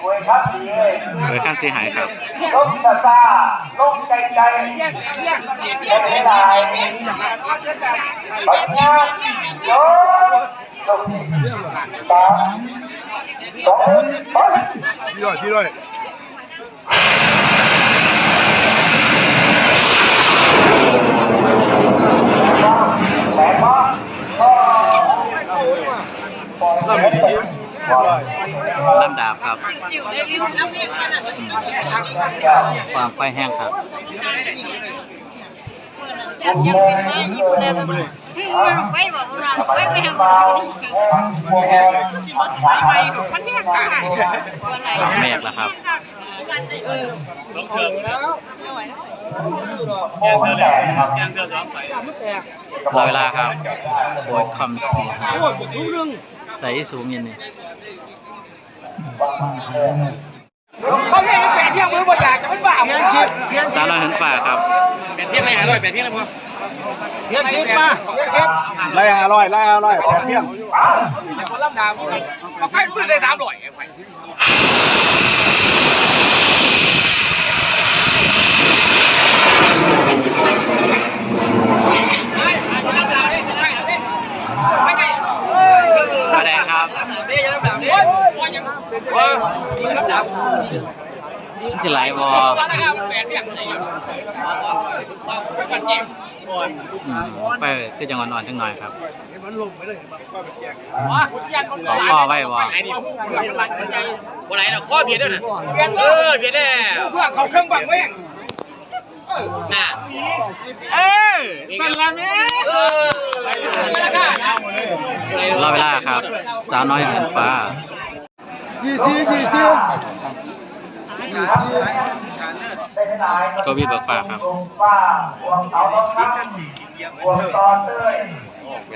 สวยครับดีเลยโดยขั้นเสียหายครับลงตาตาลงใจใจไม่เป็นไรปัญญาโยลงสามสองไปชี้ด้วยชี้ด้วยแร งมากก็ปล่อยให้เตะปล่อยลำดาบครับจิ๋วได้ริ้วน้ำเรียกขนาดนี้ความไฟแห้งครับยังยังเป็นไม้อยู่แล้วพี่งูไปบอกเราไปไปทางเบานู้นแห้งแห้งไปมันเนี่ยค่ะตัวไหนแมกแล้วครับเออโอ้มันแตกครับรอเวลาครับโอ้ยคำเสียหาย ใส่สูงอยันนี่เขาเรียกแปดเที่ยงมือบ่อยากจะเป็นบ้าเพียงชิปเพียงสาวน้อยหันฝ่าครับเพียงชิปมาเพียงชิปไล่ห้าร้อยไล่ห้าร้อยแปดเพียงใครรู้ได้สามร้อย มาแดงครับ สิไหลบออืมไปคือจังหวะนอนทั้งหน่อยครับขอข้อไว้บอวันไหนเราข้อเบียดด้วยนะเออเบียดได้เพื่อเขาเครื่องบังไว้น่ะเออสั่นละแม่เออรอเวลาครับ สาวน้อยหันฟ้า ยี่สิบยี่สิบยี่สิบก็วิเบิกฟ้าครับฟ้าพวงเขาต้องทำพวงตอนเต้ย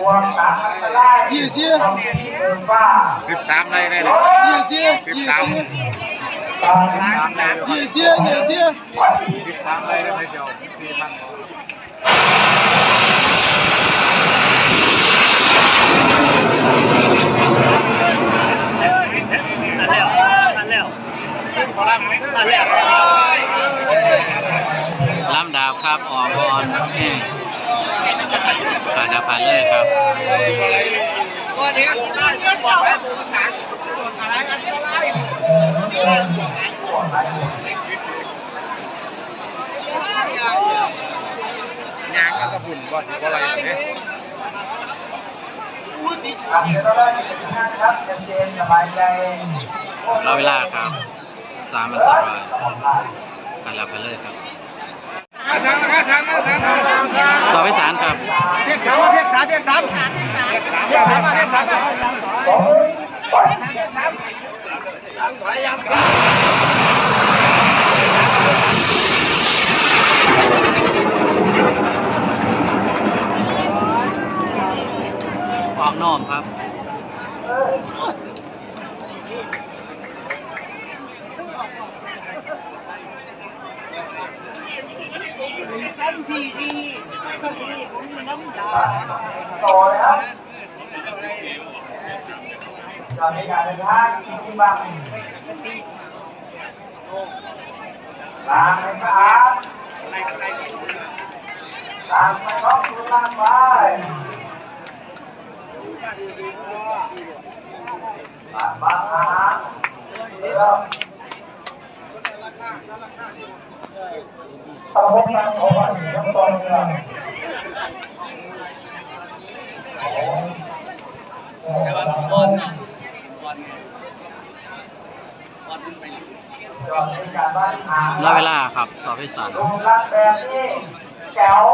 พวงตัดไล่ยี่สิบเดินฟ้าสิบสามไรได้เลยยี่สิบยี่สิบตอนนั้นยี่สิบยี่สิบสิบสามไรได้ไหมเดียวสี่พัน ลำดาบครับ ออกบอลแห้งผ่านดาผ่านเลยครับ ยางก็กระปุ่นก็สิบอะไรเนี่ย ครับเดี๋ยวเราได้นะครับ เย็นๆสบายใจรอเวลาครับสามอันตรายผ่านแล้วไปเลยครับมาสามมาสามมาสามมาสามสอบไปสารครับเพียงสามมาเพียงสามเพียงสามเพียงสามมาเพียงสามสองไปออกนอมครับ ต่อเลยครับตอนนี้การเดินทางที่บ้านตามไปครับ ตามไปครอบครัวตามไปตามบ้านนะเดี๋ยวต้องพบกันขอวันนี้ต้องตอนนี้รอเวลาครับสอบไปสารลงรักแบบนี้แจ๋ว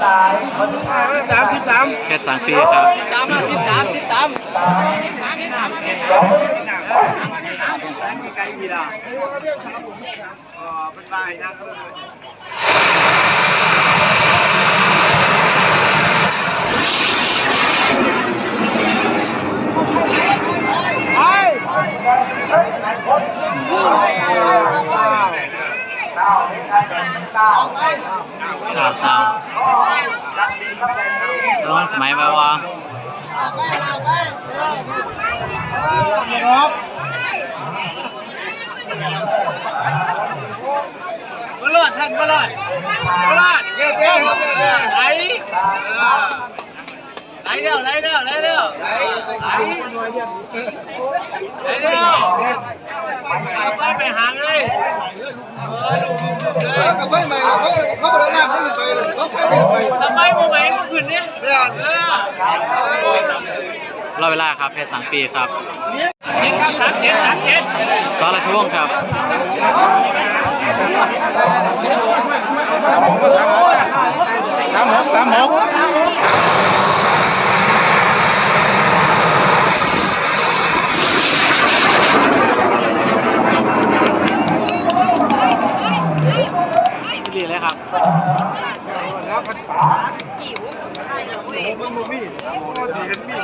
หลายคนสามสิบสามแค่สามปีครับสามสิบสามสิบสาม เก้าเป็นการเป็นเก้าตาวตาวร้อนสมัยแบบว่า มาลอดท่านมาลอดมาลอดเย้เย้ครับเย้เย้ไหลไหลเร็วไหลเร็วไหลเร็วไหลไหลเร็วไปไปหางเลยเออลูกลูกลูกเลเอยอกับไม่ใหม่เขาเขาไปแล้วน้ำได้ขึ้นไปเลยเขาใช้ขึ้นไปทำไมโมไหมก็ขึ้นเนี่ยเออรอเวลาครับเพชรสังปีครับ สามเจ็ดสามเจ็ดซอราชวงศ์ครับสามหกสามหกที่ดีเลยครับกี่วุ้นไทยเหรอเว้ยมันบ่มีก็สิเห็นมี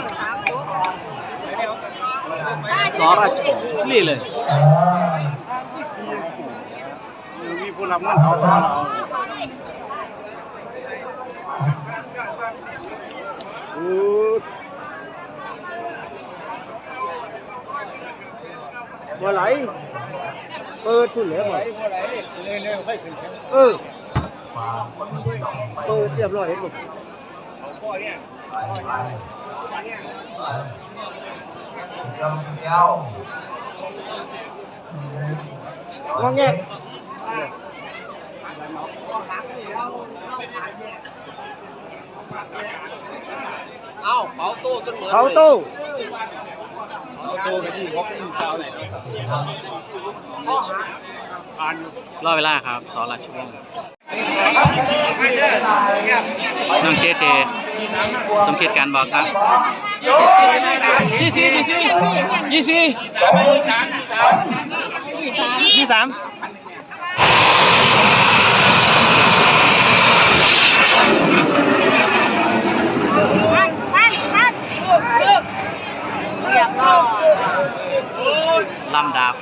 สอราชวงศ์ที่เลยมีผู้รับเงินเขาเอาโอ้บ่ไหลเปิดทุนแล้วบ่บ่ไหลเร็วๆค่อยขึ้นเออเปิดเรียบร้อยเห็นบ่ย งอแงกเอ้าเผาตู้จนเหมือนเขาตู้ตู้กันที่พกที่เท้าไหนรอเวลาครับซอราชวงศ์น้องเจเจ สมคิดการบอกครับยี่สี่ยี่สี่ยี่สี่ยี่สามพันพันพันเรียบร้อยลำดาบ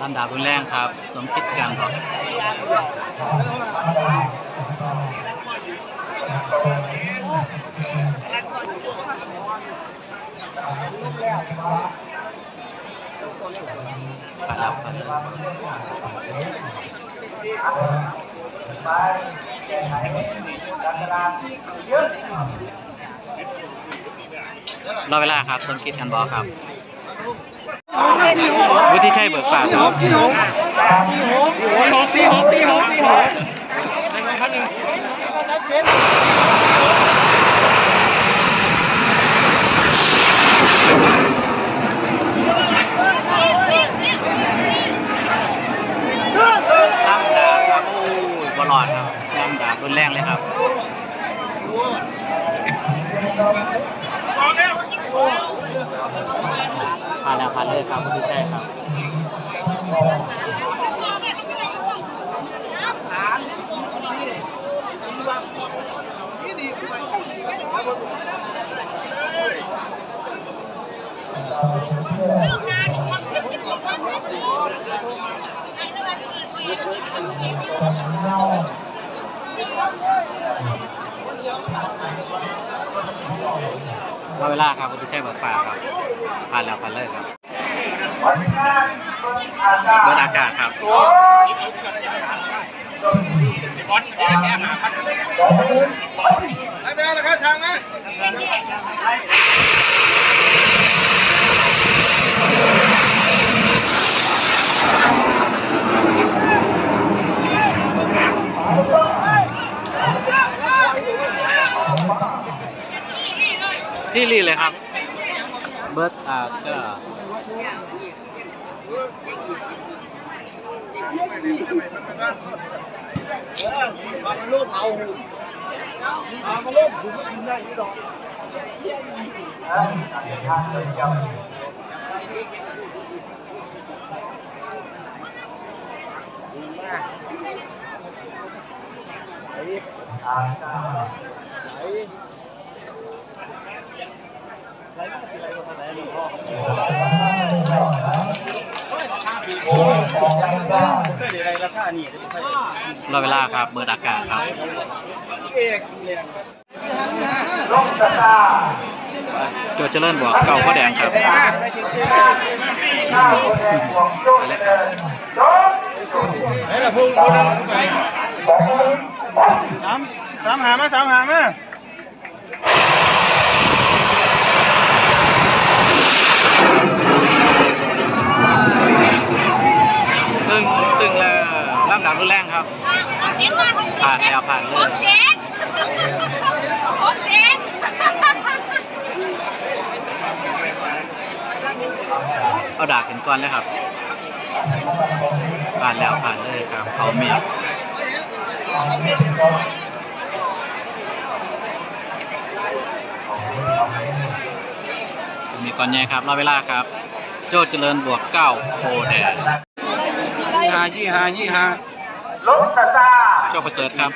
ลำดาบรุนแรงครับ สมคิดการบอกผ่านแล้วผ่านเลยรอเวลาครับสมคิดกันบอกครับ วุฒิชัยเบิกปากครับสี่หกสี่หกสี่หกสี่หกลำดาบครับโอ้ยบอลอดครับลำดาบรุนแรงเลยครับ ผ่านเลยครับวุฒิชัยครับรอเวลาครับวุฒิชัยเบิกปาครับผ่านแล้วผ่านเลยครับ เบิร์อากาศครับไอ้แม่ราคาสั่งนะที่รีเลยครับ เบิร์ดอากาศมาลูกเอามาลูกผมกินได้ยี่ดอกรโอ้ยของราคาเคยได้ไร รอเวลาครับ เบิดอากาศครับเอเรียนลงตะกร้าโจเจริญบวกเก่าข้อแดงครับแดงบวกโยนเดินโยนไหนล่ะพุ่งพุ่งไปสามสามหามาสามหามา ตึงตึงแล้วลำดับรุนแรงครับ ผ่านแล้วผ่านเลยเจ็ดผมเจ็ดเอาดาบกันก่อนเลยครับ ผ่านแล้วผ่านเลยครับ เขาเมียมีก่อนใหญ่ครับรอเวลาครับ โจเจริญบวกเก้าโพแดงหายี่หายี่หาลงตะกร้า โจประเสริฐครับ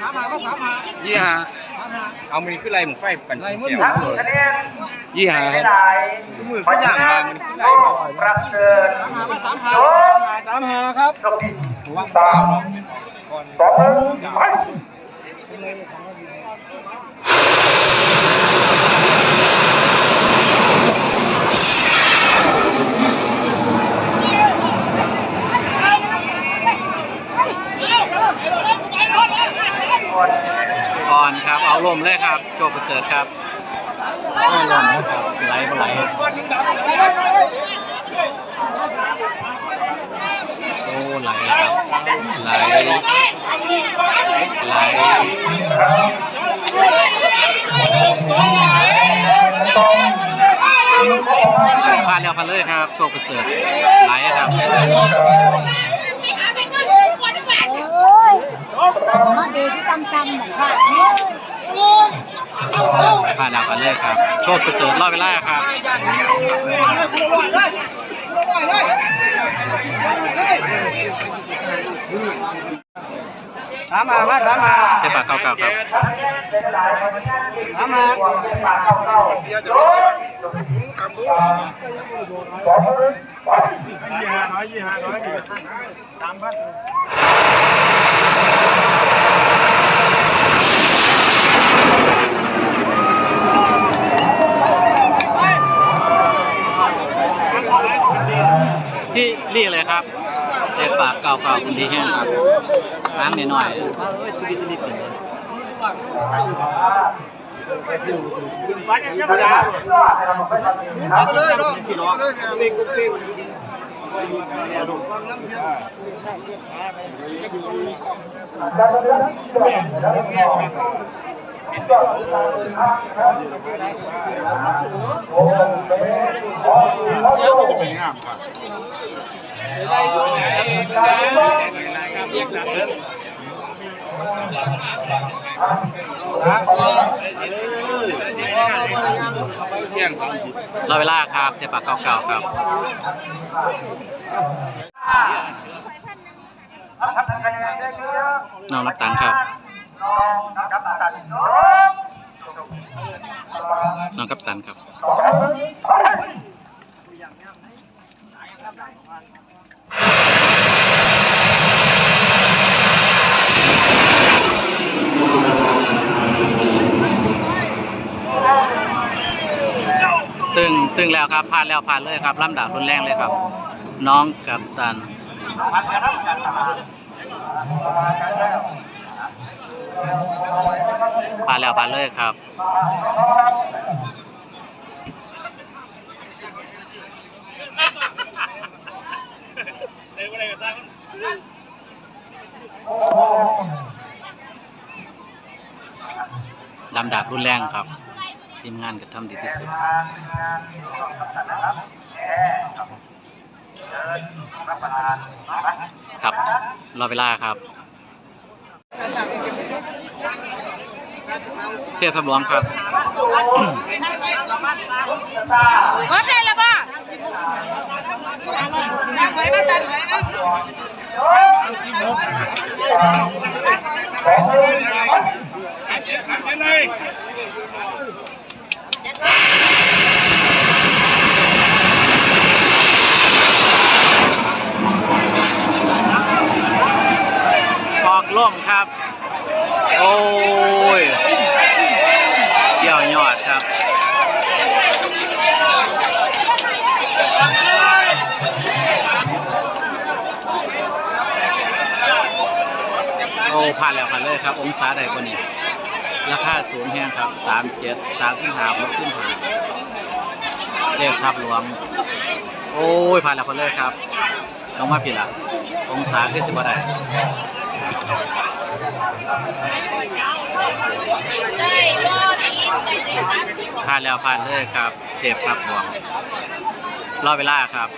ยี่หาเอามันขึ้นไรหมึงไฟกันไรมึงทั้งคะแนนยี่หาไม่ครับได้มือเขาอย่างไรมันขึ้นไรประเสริฐโยนสามหาครับจบสามสองมือไป ก่ อนครับเอาลมเลยครับ โจประเสริฐครับไม่ลมนะครับสไลด์บ่ไหลโอ้ไหลครับไหลไหลผ่านแล้วผ่านเลยครับ โชคประเสริฐไหลครับโอ้ยมาเด็กจำจำหมดค่ะ ผ่านแล้วผ่านเลยครับ โชคประเสริฐรอดเวลาครับสามหามาสามหาเทปปากเก่าๆครับทั้งคะแนนเป็นหลายคนงานที่มีความเป็นปากเก่าๆโยนสองมือไปยี่หาน้อยยี่หาน้อยสามพัน ที่นี่เลยครับเท ปปากเก่าๆคุณดีแห้งครับล้างนิดหน่อยเอ้ยตุลิตุลิเป็นเลยเอาเลยเนาะสี่ล้อเลยเล็กกุ๊กเล็ กรอเวลาครับเทปากเก่าๆครับน้องนักตังครับน้องกัปตันครับ ตึงตึงแล้วครับผ่านแล้วผ่านเลยครับลำดับรุนแรงเลยครับ น้องกัปตันผ่านแล้วผ่านเลยครับลำดับรุนแรงครับ ทีมงานก็ทำดีที่สุดครับรอเวลาครับ เทียบทำหลวงครับครบเลยละป่ะสั่งไว้มาสั่งไว้มา เงครับ โอ้ยเกี่ยวยอดครับ โอ้ผ่านแล้วผ่านเลย ครับองศาใดบนนี้ราคาสูงแห้งครับสามเจ็ดสามสิบห้าหกสิบห้าเลขทับหลวง โอ้ยผ่านแล้วผ่านเลยครับลงมาผิดละองศาคือสิบได้ผ่านแล้วผ่านเลยครับเจ็บทับหลวงรอเวลาครับ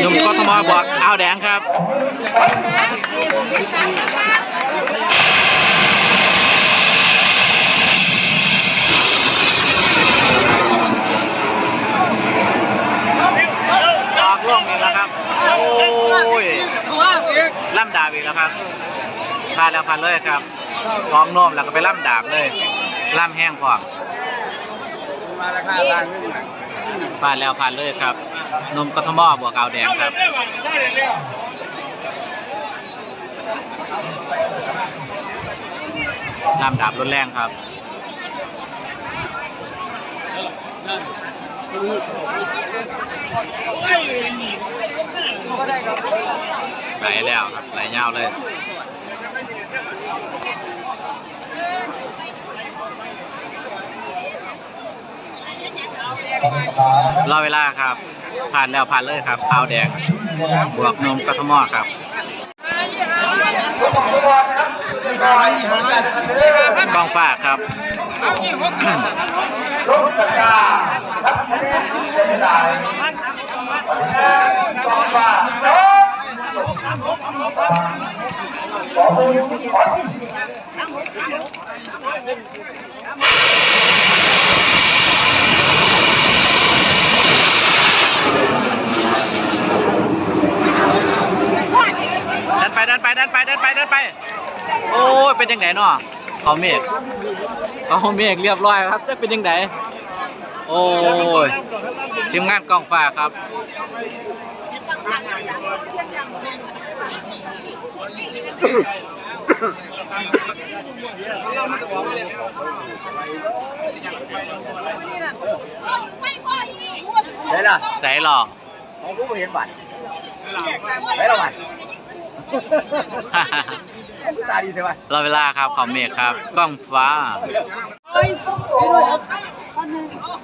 หนุ่มกทมบอกเอาวแดงครับออกล่วงอีกแล้วครับ โอ้ยล่ำดาบอีกแล้วครับพาแล้วพันเลยครับท้องโน้มแล้วก็ไปล่ำดาบเลยล่ำแห้งพร้อม มาราคาต่างกันผ่านแล้วผ่านเลยครับ นมกทมบวกเอาวแดงครับลำดับรุนแรงครับไหลแล้วครับไหลยาวเลย รอเวลาครับ ผ่านแล้วผ่านเลยครับขาวแดง บวกนมกทมครับกล้องฟ้าครับรถจักรยานนักเรียนเดินสายต่อมาโน้ขอ มือขอดันไปดันไปดันไปดันไปดันไป โอ้ยเป็นยังไงเนาะเขาเมฆเขาเมฆเรียบร้อยครับจะเป็นยังไงโอ้ยทีมงานกล้องฟ้าครับใช่ล่ะใส่หลอกของผู้เห็นบัตรใช่ละบัตร ตาดีใช่ไหมรอเวลาครับเขาเมฆครับ กล้องฟ้าเ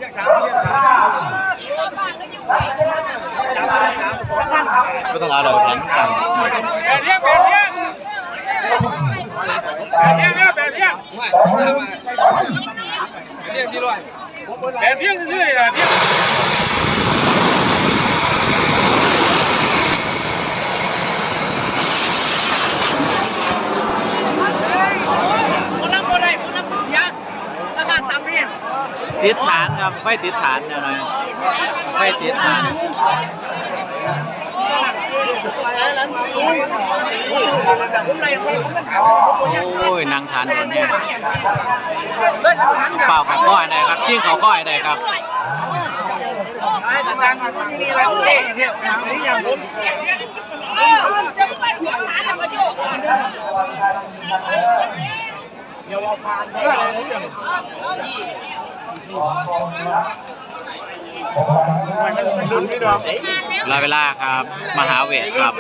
รียกสามเรียกสามสามเรียกสามสองท่านครับก็ต้องเอาเราแทนกันแบบเที่ยงแบบเที่ยงแบบเที่ยงแบบเที่ยงแบบเที่ยงซื่อๆเลยแบบเที่ย งคนรับคนใดคนรับเสียราคาต่ำเนี่ยติดฐานครับไม่ติดฐานเดี๋ยวหน่อยไม่ติดฐานผมในผมผมหาโอ้ยนางฐานบนเนี่ยเปล่าเขาข้อไหนครับชิ่งเขาข้อไหนครับไอ้กระสังมีอะไรเล่เที่ยวนี่อย่างผม จะไปหัวฐานแล้วมาโยกมันรุ่นพี่ดอกรอเวลาครับ มหาเวทครับ